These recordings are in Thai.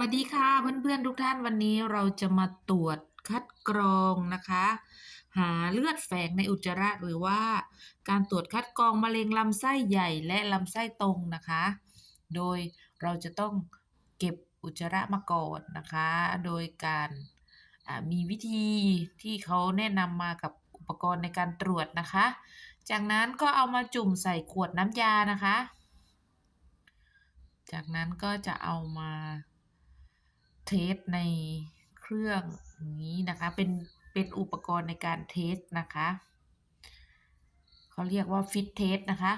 วัสดีค่ะเพื่อนๆทุกท่านวันนี้เราจะมาตรวจคัดกรองนะคะ หาเลือดแฝงในอุจจาระหรือว่า การตรวจคัดกรองมะเร็งลำไส้ใหญ่และลำไส้ตรงนะคะ โดยเราจะต้องเก็บอุจจาระมาก่อนนะคะ โดยการมีวิธีที่เขาแนะนำมากับอุปกรณ์ในการตรวจนะคะ จากนั้นก็เอามาจุ่มใส่ขวดน้ำยานะคะ จากนั้นก็จะเอามา เทสในเครื่องอย่างนี้นะคะเป็นเป็นอุปกรณ์ในการเทสนะคะเขาเรียกว่าฟิตเทสนะคะ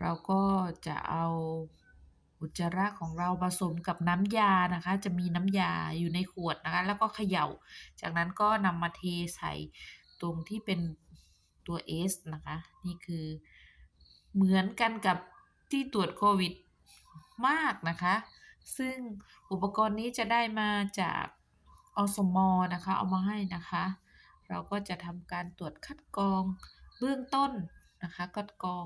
เราก็จะเอาอุจจาระของเราผสมกับน้ำยานะคะ จะมีน้ำยาอยู่ในขวดนะคะ แล้วก็เขย่า จากนั้นก็นำมาเทใส่ตรงที่เป็นตัว S นะคะ นี่คือเหมือนกันกับที่ตรวจโควิดมากนะคะ ซึ่งอุปกรณ์นี้จะได้มาจากอสมนะคะ เอามาให้นะคะ เราก็จะทำการตรวจคัดกรองเบื้องต้นนะคะคัดกรอง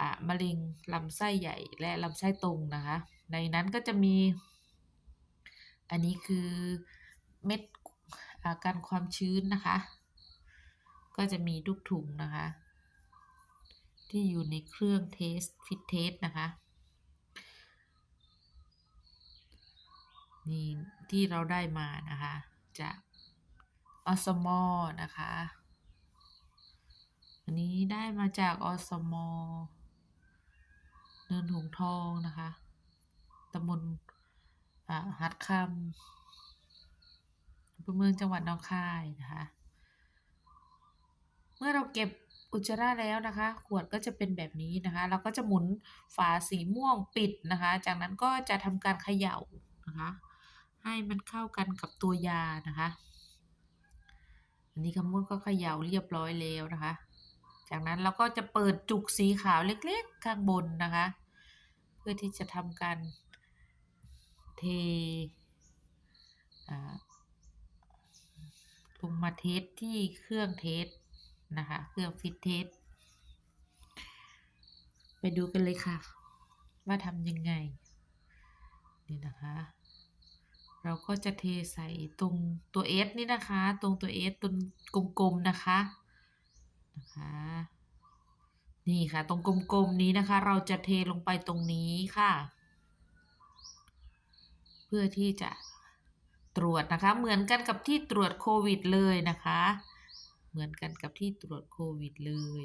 อมะเร็งลำไส้ใหญ่และลำไส้ตรงนะคะ ในนั้นก็จะมี อันนี้คือเม็ดอาการความชื้นนะคะ ก็จะมีทุกถุงนะคะ ที่อยู่ในเครื่องเทสฟิตเทสนะคะ นี่ที่เราได้มานะคะ จากอสมอนะคะ อันนี้ได้มาจากอสมอเนินหงทองนะคะตำบลหัดคำอำเภอเมืองจังหวัดหนองคายนะคะ เมื่อเราเก็บอุจจาระแล้วนะคะ ขวดก็จะเป็นแบบนี้นะคะ เราก็จะหมุนฝาสีม่วงปิดนะคะ จากนั้นก็จะทำการเขย่านะคะ ให้มันเข้ากันกับตัวยานะคะ อันนี้คำมุดก็เขย่าเรียบร้อยแล้วนะคะ จากนั้นเราก็จะเปิดจุกสีขาวเล็กๆข้างบนนะคะ เพื่อที่จะทำการเทลงมาเทสที่เครื่องเทสนะคะ เครื่องฟิตเทสไปดูกันเลยค่ะ ว่าทำยังไง นี่นะคะ เราก็จะเทใส่ตรงตัว S นี่นะคะ ตรงตัว S ตรงกลมๆนะคะนะคะนี่ค่ะ ตรงกลมๆนี้นะคะ เราจะเทลงไปตรงนี้ค่ะ เพื่อที่จะตรวจนะคะ เหมือนกันกับที่ตรวจโควิดเลยนะคะ เหมือนกันกับที่ตรวจโควิดเลย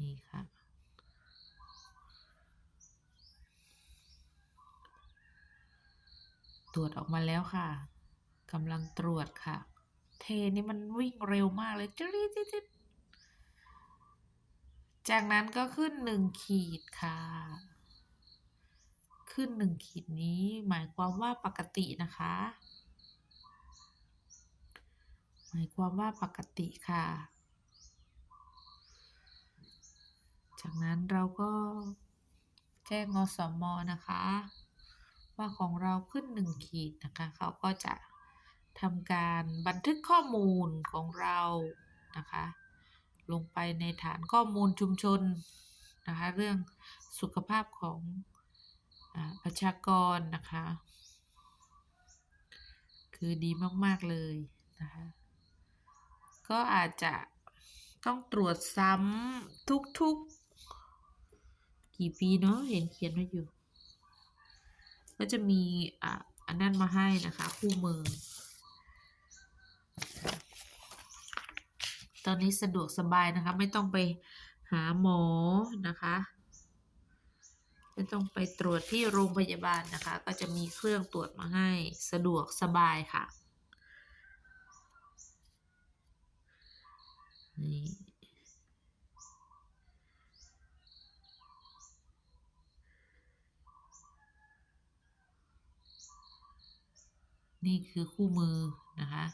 นี่ค่ะ ตรวจออกมาแล้วค่ะกำลังตรวจค่ะ เทนี่มันวิ่งเร็วมากเลยจิ๊ดจิ๊ดจิ๊ดจากนั้นก็ขึ้นหนึ่งขีดค่ะ ขึ้นหนึ่งขีดนี้หมายความว่าปกตินะคะ หมายความว่าปกติค่ะ จากนั้นเราก็แจ้งอสมนะคะ ว่าของเราขึ้นหนึ่งขีดนะคะ เขาก็จะทำการบันทึกข้อมูลของเรานะคะ ลงไปในฐานข้อมูลชุมชนนะคะ เรื่องสุขภาพของอประชากรนะคะ คือดีมาก ๆ เลยนะคะ ก็อาจจะต้องตรวจซ้ำทุกๆกี่ปีเนาะเห็นเขียนไว้อยู่ ก็จะมีอะอันนั้นมาให้นะคะ คู่มือ ตอนนี้สะดวกสบายนะคะ ไม่ต้องไปหาหมอนะคะ ไม่ต้องไปตรวจที่โรงพยาบาลนะคะ ก็จะมีเครื่องตรวจมาให้สะดวกสบายค่ะนี่ นี่คือคู่มือนะคะ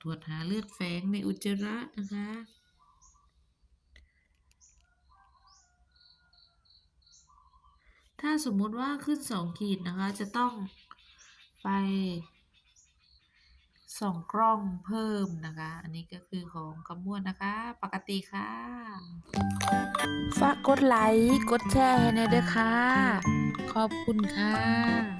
ตรวจหาเลือดแฝงในอุจจาระนะคะถ้าสมมุติว่าขึ้นสองขีดนะคะ จะต้องไปส่องกล้องเพิ่มนะคะ อันนี้ก็คือของกำมวดนะคะ ปกติค่ะ ฝากกดไลค์ กดแชร์ให้หน่เด้อค่ะ ขอบคุณค่ะ